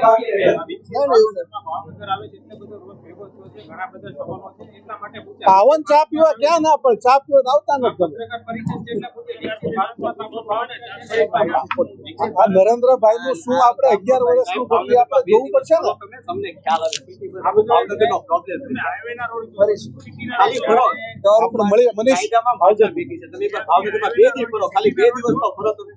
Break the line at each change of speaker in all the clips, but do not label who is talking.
ભાગી રહ્યા
પાવન ચા પીવા ક્યાં ના પણ ચા પીવા આવતા નથી. આ નરેન્દ્રભાઈ નું શું આપણે અગિયાર વર્ષનું કરીએ આપણે જોવું પડશે ને? આપણે મળીએ. મનીષ
ખાલી બે દિવસ તો ફરો તમે.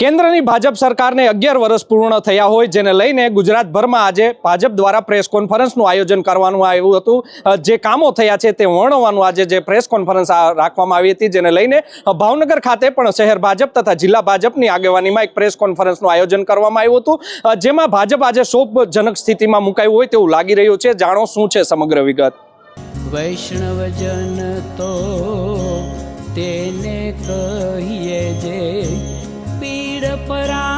કેન્દ્રની ભાજપ સરકારને અગિયાર વર્ષ પૂર્ણ થયા હોય, જેને લઈને ગુજરાતભરમાં આજે ભાજપ દ્વારા પ્રેસ કોન્ફરન્સનું આયોજન કરવાનું આવ્યું હતું. જે કામો થયા છે તે વર્ણવવાનું આજે જે પ્રેસ કોન્ફરન્સ રાખવામાં આવી હતી, જેને લઈને ભાવનગર ખાતે પણ શહેર ભાજપ તથા જિલ્લા ભાજપની આગેવાનીમાં એક પ્રેસ કોન્ફરન્સનું આયોજન કરવામાં આવ્યું હતું. જેમાં ભાજપ આજે શોભજનક સ્થિતિમાં મુકાયું હોય તેવું લાગી રહ્યું છે. જાણો શું છે સમગ્ર વિગત?
વૈષ્ણવજન તો તેને કહીએ જે પીડ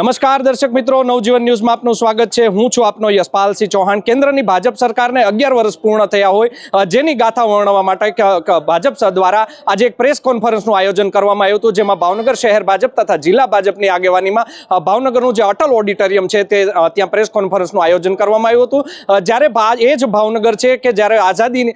નમસ્કાર દર્શક મિત્રો, નવજીવન ન્યૂઝમાં આપનું સ્વાગત છે. હું છું આપનો યશપાલસિંહ ચૌહાણ. કેન્દ્રની ભાજપ સરકારને અગિયાર વર્ષ પૂર્ણ થયા હોય જેની ગાથા વર્ણવવા માટે ભાજપ દ્વારા આજે એક પ્રેસ કોન્ફરન્સનું આયોજન કરવામાં આવ્યું હતું, જેમાં ભાવનગર શહેર ભાજપ તથા જિલ્લા ભાજપની આગેવાનીમાં ભાવનગરનું જે અટલ ઓડિટોરિયમ છે તે ત્યાં પ્રેસ કોન્ફરન્સનું આયોજન કરવામાં આવ્યું હતું. જ્યારે એ જ ભાવનગર છે કે જ્યારે આઝાદી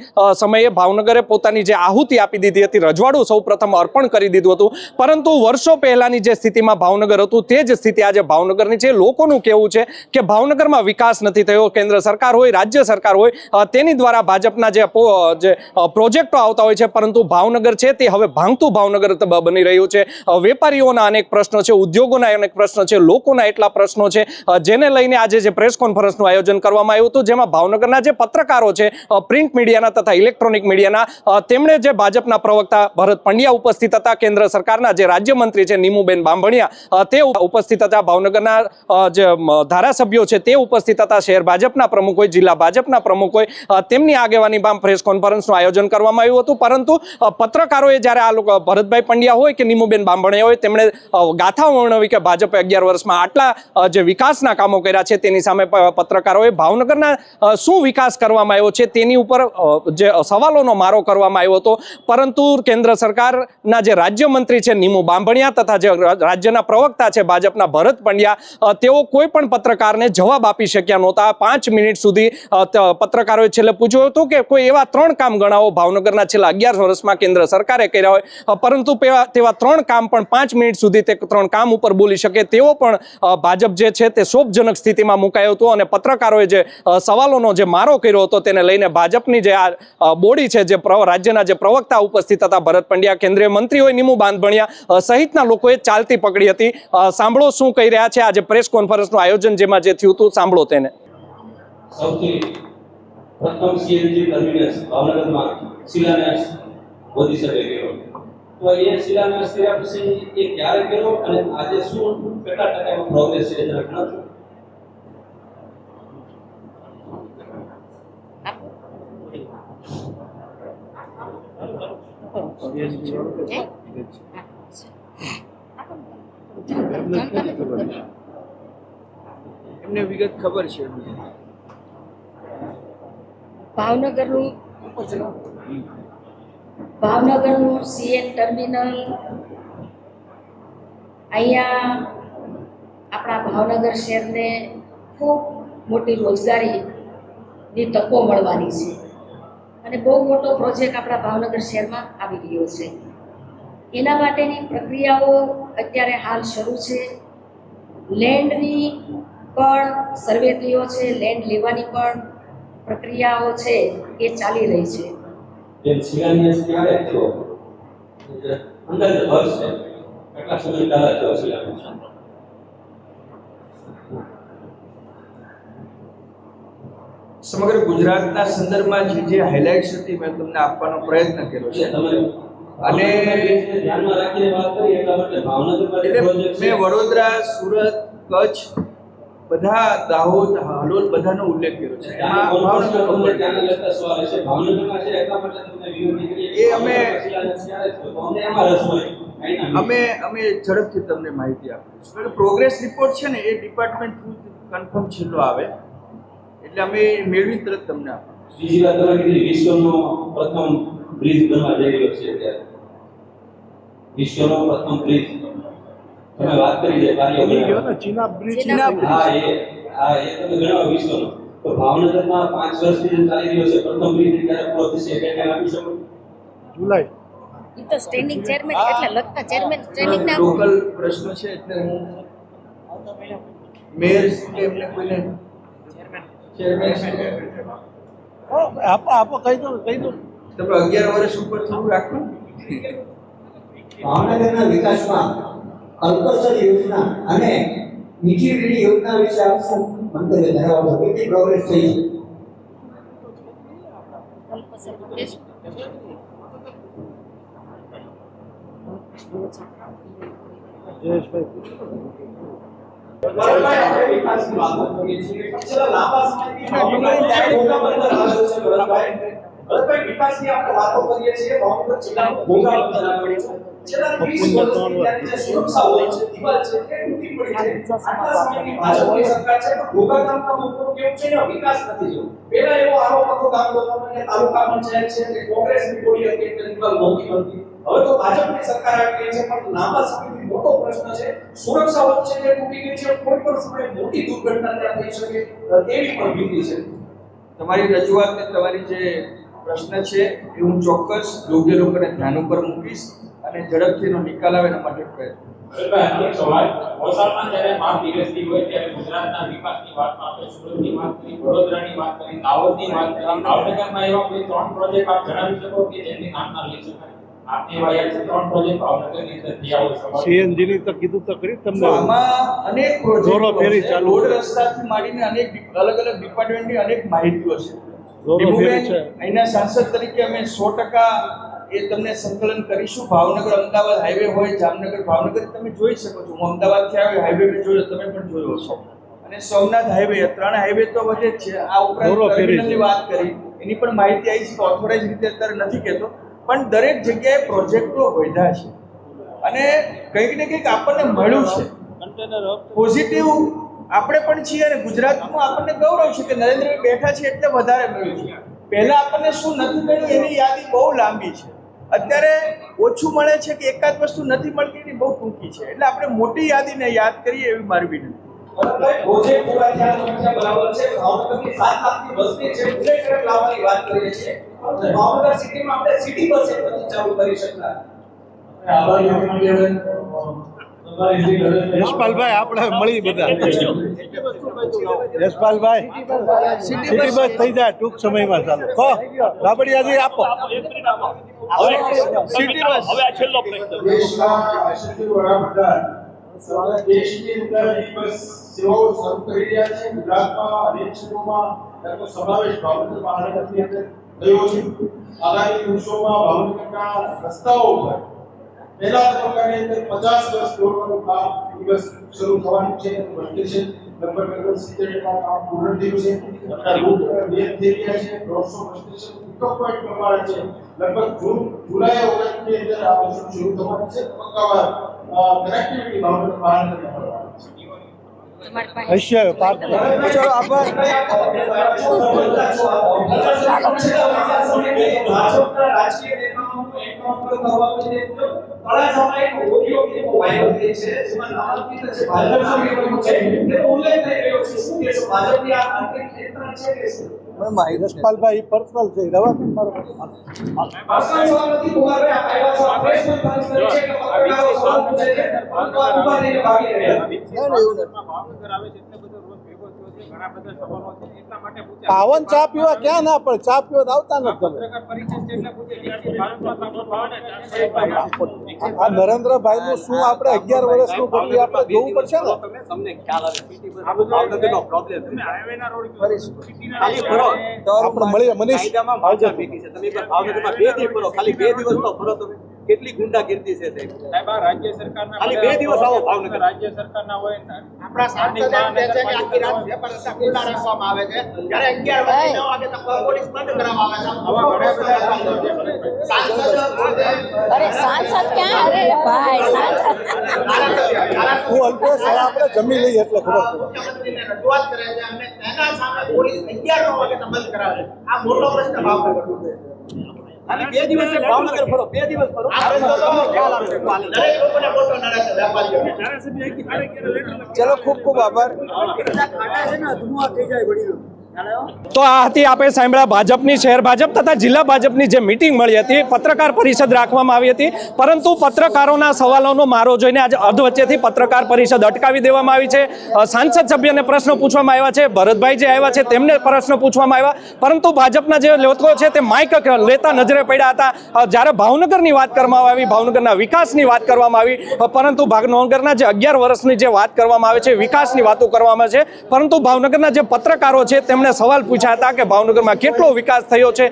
સમયે ભાવનગરે પોતાની જે આહુતિ આપી દીધી હતી, રજવાડું સૌ અર્પણ કરી દીધું હતું. પરંતુ વર્ષો પહેલાંની જે સ્થિતિમાં ભાવનગર હતું, તે જ સ્થિતિ આજે ભાવનગરની છે. લોકોનું કહેવું છે કે ભાવનગરમાં વિકાસ નથી થયો. કેન્દ્ર સરકાર હોય, રાજ્ય સરકાર હોય તેની દ્વારા ભાજપના જે પ્રોજેક્ટો આવતા હોય છે. પરંતુ ભાવનગર છે તે હવે ભાંગતું ભાવનગર બની રહ્યું છે. વેપારીઓના અનેક પ્રશ્નો છે, ઉદ્યોગોના અનેક પ્રશ્નો છે, લોકોના એટલા પ્રશ્નો છે. જેને લઈને આજે જે પ્રેસ કોન્ફરન્સનું આયોજન કરવામાં આવ્યું હતું, જેમાં ભાવનગરના જે પત્રકારો છે પ્રિન્ટ મીડિયાના તથા ઇલેક્ટ્રોનિક મીડિયાના તેમણે જે ભાજપના પ્રવક્તા ભરત પંડ્યા ઉપસ્થિત હતા. કેન્દ્ર સરકારના જે રાજ્યમંત્રી છે, નીમુબેન બાંભણિયા તે ઉપસ્થિત હતા. ભાવનગરના જે ધારાસભ્યો છે તે ઉપસ્થિત હતા. શહેર ભાજપના પ્રમુખ હોય જિલ્લા ભાજપના પ્રમુખ હોય અ, તેમની આગેવાનીમાં પ્રેસ કોન્ફરન્સનું આયોજન કરવામાં આવ્યું હતું. પરંતુ પત્રકારોએ જ્યારે આ લોકો ભરતભાઈ પંડ્યા હોય કે નીમુબેન બાંભણે હોય તેમણે ગાથા વર્ણવી કે ભાજપે અગિયાર વર્ષમાં આટલા જે વિકાસના કામો કર્યા છે તેની સામે પત્રકારોએ ભાવનગરના શું વિકાસ કરવામાં આવ્યો છે તેની ઉપર જે સવાલોનો મારો કરવામાં આવ્યો હતો. પરંતુ કેન્દ્ર સરકારના જે રાજ્યમંત્રી છે નીમુ બાંભણિયા તથા જે રાજ્યના પ્રવક્તા છે ભાજપના ભરત પંડ્યા તેઓ કોઈ પણ પત્રકારને જવાબ આપી શક્યા નહોતા. પાંચ મિનિટ સુધી પત્રકારોએ છેલ્લે પૂછ્યું હતું કે કોઈ એવા ત્રણ કામ ગણાવો. ભાવનગરના છેલ્લા અગિયાર વર્ષમાં કેન્દ્ર સરકારે કર્યા હોય. પરંતુ તેવા ત્રણ કામ પણ પાંચ મિનિટ સુધી તે ત્રણ કામ ઉપર બોલી શકે. તેઓ પણ ભાજપ જે છે તે શોભજનક સ્થિતિમાં મુકાયો હતો અને પત્રકારોએ જે સવાલોનો જે મારો કર્યો હતો તેને લઈને ભાજપની જે આ બોડી છે જે રાજ્યના જે પ્રવક્તા ઉપસ્થિત હતા ભરત પંડ્યા કેન્દ્રીય મંત્રી હોય નિમુ બાંધભણિયા અ, સહિતના લોકોએ ચાલતી પકડી હતી. સાંભળો શું કહી રહ્યા છે આજે પ્રેસ કોન્ફરન્સનું આયોજન જેમાં જે થયું હતું સાંભળો તેને.
સૌથી પ્રથમ સીએનજી ટર્મિનસ ભાવનગરમાં શિલાન્યાસ વધી શકે કર્યો તો એ શિલાન્યાસ કર્યા પછી એ ક્યારે કર્યો અને આજે શું કેટલા ટકા પ્રોગ્રેસ છે એ જરા જણાવશો
એમને વિગત ખબર છે.
ભાવનગરનું ભાવનગરનું સીએન ટર્મિનલ, અહીંયા આપણા ભાવનગર શહેરને ખૂબ મોટી રોજગારીની તકો મળવાની છે. અને બહુ મોટો પ્રોજેક્ટ આપણા ભાવનગર શહેરમાં આવી ગયો છે. એના માટેની પ્રક્રિયાઓ અત્યારે હાલ શરૂ છે. લેન્ડની પણ સર્વે થયો છે લેન્ડ લેવાની પણ પ્રક્રિયાઓ છે એ ચાલી રહી છે.
બેન શિલાન્યાસ ક્યારે થયો અંદાજે વર્ષ છે કેટલા સમય પહેલા થયો શિલાન્યાસ
સમગ્ર ગુજરાતના સંદર્ભમાં જે જે હાઇલાઇટ્સ હતી મેં તમને આપવાનો પ્રયત્ન કર્યો છે.
તમે
અને મેં વડોદરા સુરત કચ્છ બધા દાહોદ હાલોલ બધાનો ઉલ્લેખ કર્યો છે. એ અમે- અમે અમે ઝડપથી તમને માહિતી આપીશું પ્રોગ્રેસ રિપોર્ટ છે ને એ ડિપાર્ટમેન્ટ થ્રુ કન્ફર્મ છેલ્લો આવે. એટલે અમે મેળવી તરત તમને આપીશું
બીજી વાત વિશ્વનો પ્રથમ બ્રિજ બનવા જઈ રહ્યો છે વિશ્વનો પ્રથમ બ્રિજ તમે વાત કરી છે કાર્ય
બની ગયો ને
બનાવવા.
ચીના બ્રિજ
ચીના
હા એ હા એ તમે ગણાવો વિશ્વનો. તો ભાવનગરમાં પાંચ વર્ષથી જે ચાલી રહ્યો છે પ્રથમ બ્રિજ ક્યારે પૂરો થશે એ કંઈક આપી શકો?
જુલાઈ.
એ તો સ્ટેન્ડિંગ ચેરમેન એટલે લગતા ચેરમેન ટ્રેનિંગ ના.
લોકલ પ્રશ્ન છે એટલે હું મેયર એમને કોઈને ચેરમેન
ઓ, આપો આપો કહી દો કહી દો.
તમે અગિયાર વર્ષ ઉપર થોડું રાખો
ભાવનગરના વિકાસમાં અલ્પસર યોજના અને મીઠી વીડી યોજના વિશે આપ મંતવ્ય ધરાવો કેટલી પ્રોગ્રેસ થઈ છે
કલ્પસર
વાતો કરીએ છીએ. છેલ્લા 30 વર્ષથી ત્યાંની જે સુરક્ષા હોય છે, દિવાલ છે, તે તૂટી પડી છે. આટલા સમયની ભાજપની સરકાર છે, પણ ભોગા ગામના લોકોનું કેવું છે કે વિકાસ નથી થયો. પહેલા એવો આરોપ હતો ગામ લોકોનો કે તાલુકા છે કે કોંગ્રેસની બોડી હતી એટલે દિવાલ નહોતી બનતી. હવે તો ભાજપની સરકાર આવી છે પણ લાંબા સમયથી મોટો પ્રશ્ન છે સુરક્ષા વચ્ચે જે તૂટી ગઈ છે કોઈ પણ સમયે મોટી દુર્ઘટના ત્યાં થઈ શકે તેવી પણ ભીતિ છે
તમારી રજૂઆત ને તમારી જે પ્રશ્ન છે એ હું ચોક્કસ યોગ્ય લોકોને ધ્યાન ઉપર મૂકીશ અને ઝડપથી એનો નિકાલ આવે એના માટે પ્રયત્ન.
સીએનજી ની તો કીધું તો તમને.
આમાં અનેક પ્રોજેક્ટો રોડ રસ્તાથી માંડીને અનેક અલગ અલગ ડિપાર્ટમેન્ટની અનેક માહિતીઓ છે. અહીંના સાંસદ તરીકે અમે સો ટકા એ તમને સંકલન કરીશું. ભાવનગર અમદાવાદ હાઈવે હોય જામનગર ભાવનગર તમે જોઈ શકો છો. હું અમદાવાદથી આવ્યો હાઈવે મેં જોયો તમે પણ જોયો હશો. અને સોમનાથ હાઈવે ત્રણ હાઈવે તો વધે જ છે. આ ઉપરાંત ટર્મિનલની વાત કરી. એની પણ માહિતી આવી છે કે ઓથોરાઇઝ રીતે અત્યારે નથી કહેતો. પણ દરેક જગ્યાએ પ્રોજેક્ટો વધ્યા છે. અને કંઈક ને કંઈક આપણને મળ્યું છે. પોઝિટિવ આપણે પણ છીએ અને ગુજરાતમાં આપણને ગૌરવ છે કે નરેન્દ્રભાઈ બેઠા છે એટલે વધારે મળ્યું છે. પહેલા આપણને શું નથી મળ્યું એની યાદી બહુ લાંબી છે. અત્યારે ઓછું મળે છે કે એકાદ વસ્તુ નથી મળતી એની બહુ ટૂંકી છે. એટલે આપણે મોટી યાદીને યાદ કરીએ એવી મારી વિનંતી.
સિટીમાં આપણે સિટી બસ ચાલુ કરી શકતા
યશપાલભાઈ આપણે મળી બધા. યશપાલભાઈ સિટી બસ થઈ જાય ટૂંક સમયમાં ચાલો. કહો રાબડિયાજી આપો.
City bus.
હવે આ છેલ્લો દેશની અંદર ઈ બસ સેવાઓ શરૂ કરી રહ્યા છે. ગુજરાતમાં અનેક ક્ષેત્રોમાં તેનો સમાવેશ ભાવનગર મહાનગરની અંદર થયો છે. આગામી દિવસોમાં ભાવનગરના રસ્તાઓ ઉપર પહેલા તબક્કાની અંદર પચાસ વર્ષ પૂર્ણનું કામ દિવસ શરૂ થવાનું છે બસ સ્ટેશન લગભગ લગભગ સિત્તેર ટકા કામ પૂર્ણ થયું છે. આપણા રૂટ. બેન થઈ ગયા છે દોઢસો બસ સ્ટેશન પિકઅપ પોઈન્ટ પ્રમાણે છે. લગભગ જૂન જુલાઈ ઓગસ્ટની અંદર આ બસો શરૂ થવાનું છે તબક્કાવાર કનેક્ટિવિટી ભાવનગર મહાનગરની કરવાનું છે
તમારી
પાર્ક
ચલો આભાર.
રાજકીય નેતાઓનું એન્કાઉન્ટર કરવામાં એક ઓડિયો ક્લિપ વાયરલ થઈ છે જેમાં નામાંકિત જે ભાજપ સભ્યોનું છે તેનો ઉલ્લેખ થઈ રહ્યો છે. શું કહેશો? ભાજપની આ આંતરિક ખેતના છે કે શું?
યશપાલભાઈ પર્સનલ છે. રવા
સવાલ નથી કુમારભાઈ આપ આવ્યા છો છે કે સવાલ પૂછે છે?
ભાવનગર આવે છે
પાવન ચા પીવા ક્યાં ના પડે? ચા પીવા આવતા નથી તમે
ને.
આ નરેન્દ્રભાઈ નું શું આપણે અગિયાર વર્ષનું પગલું આપણે જોવું પડશે ને?
તમને ખ્યાલ આવે સિટી બસ.
આ બધું
ભાવનગરનો પ્રોબ્લેમ
તમે હાઈવેના રોડ કયો? સિટીના
ખાલી
રોડ
ફરો.
અને
તો
આપણે મળીએ, મનીષ.
ખાલી બે દિવસ તો ફરો તમે.
કેટલી ગુંડાગીર્દી છે સાહેબ.
સાહેબ આ રાજ્ય સરકારના
ખાલી બે દિવસ આવો ભાવનગર.
રાજ્ય સરકારના હોય ને
આપણા સાંસદ એમ છે કે આખી રાત વેપાર ખુલ્લા રાખવામાં આવે છે. જ્યારે અગિયાર વાગે નવ વાગે તો પોલીસ બંધ કરવામાં આવે છે. સાંસદ
અરે સાંસદ ક્યાં અરે ભાઈ સાંસદ.
હું અલ્પેશ હવે આપણે જમી લઈએ એટલે ખબર પડે.
રજૂઆત કરે છે અને તેના સામે પોલીસ અગિયાર નવ વાગે બંધ કરાવે આ મોટો પ્રશ્ન ભાવનગરનો છે.
ખાલી બે દિવસ ભાવનગર ફરો બે દિવસ ફરો.
ચલો પ્રશ્ન તો
આભાર. છે.
લોકોને મોટો નડે છે
તો આ હતી આપણે સાંભળ્યા ભાજપની શહેર ભાજપ તથા જિલ્લા ભાજપની જે મિટિંગ મળી હતી, પત્રકાર પરિષદ રાખવામાં આવી હતી. પરંતુ પત્રકારોના સવાલોનો મારો જોઈને આજે અર્ધ વચ્ચેથી પત્રકાર પરિષદ અટકાવી દેવામાં આવી છે. સાંસદ સભ્યને પ્રશ્નો પૂછવામાં આવ્યા છે, ભરતભાઈ જે આવ્યા છે તેમને પ્રશ્નો પૂછવામાં આવ્યા. પરંતુ ભાજપના જે લોકો છે તે માઇક લેતા નજરે પડ્યા હતા. જ્યારે ભાવનગરની વાત કરવામાં આવી, ભાવનગરના વિકાસની વાત કરવામાં આવી પરંતુ ભાવનગરના જે અગિયાર વર્ષની જે વાત કરવામાં આવે છે, વિકાસની વાતો કરવામાં છે. પરંતુ ભાવનગરના જે પત્રકારો છે તેમણે સવાલ પૂછ્યા હતા કે ભાવનગરમાં કેટલો વિકાસ થયો છે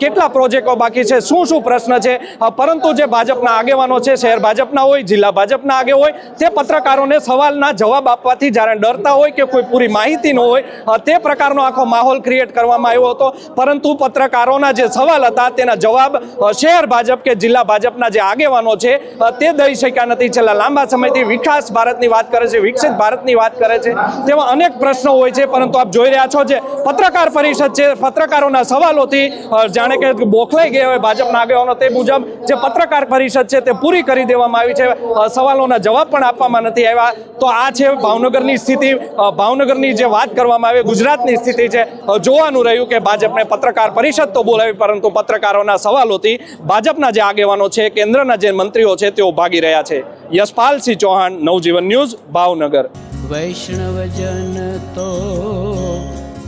કેટલા પ્રોજેક્ટો બાકી છે, શું શું પ્રશ્ન છે પરંતુ જે ભાજપના આગેવાનો છે, શહેર ભાજપના હોય, જિલ્લા ભાજપના આગે હોય, તે પત્રકારોને સવાલના જવાબ આપવાથી જ્યારે ડરતા હોય કે કોઈ પૂરી માહિતી ન હોય તે પ્રકારનો આખો માહોલ ક્રિએટ કરવામાં આવ્યો હતો. પરંતુ પત્રકારોના જે સવાલ હતા, તેના જવાબ શહેર ભાજપ કે જિલ્લા ભાજપના જે આગેવાનો છે તે દઈ શક્યા નથી. છેલ્લા લાંબા સમયથી વિકાસ ભારતની વાત કરે છે, વિકસિત ભારતની વાત કરે છે, તેવા અનેક પ્રશ્નો હોય છે, પરંતુ આપ જોઈ રહ્યા છો જે પત્રકાર પરિષદ છે. પત્રકારોના સવાલોથી જાણે કે બોખલાઈ ગયા હોય ભાજપના આગેવાનો તે મુજબ, જે પત્રકાર પરિષદ છે તે પૂરી કરી દેવામાં આવી છે. સવાલોના જવાબ પણ આપવામાં નથી આવ્યા. તો આ છે ભાવનગરની સ્થિતિ. ભાવનગરની જે વાત કરવામાં આવી, ગુજરાતની સ્થિતિ છે. જોવાનું રહ્યું કે ભાજપને પત્રકાર પરિષદ તો બોલાવી, પરંતુ પત્રકારોના સવાલોથી ભાજપના જે આગેવાનો છે, કેન્દ્રના જે મંત્રીઓ છે, તેઓ ભાગી રહ્યા છે. યશપાલસિંહ ચૌહાણ, નવજીવન ન્યૂઝ, ભાવનગર.
વૈષ્ણવજન તો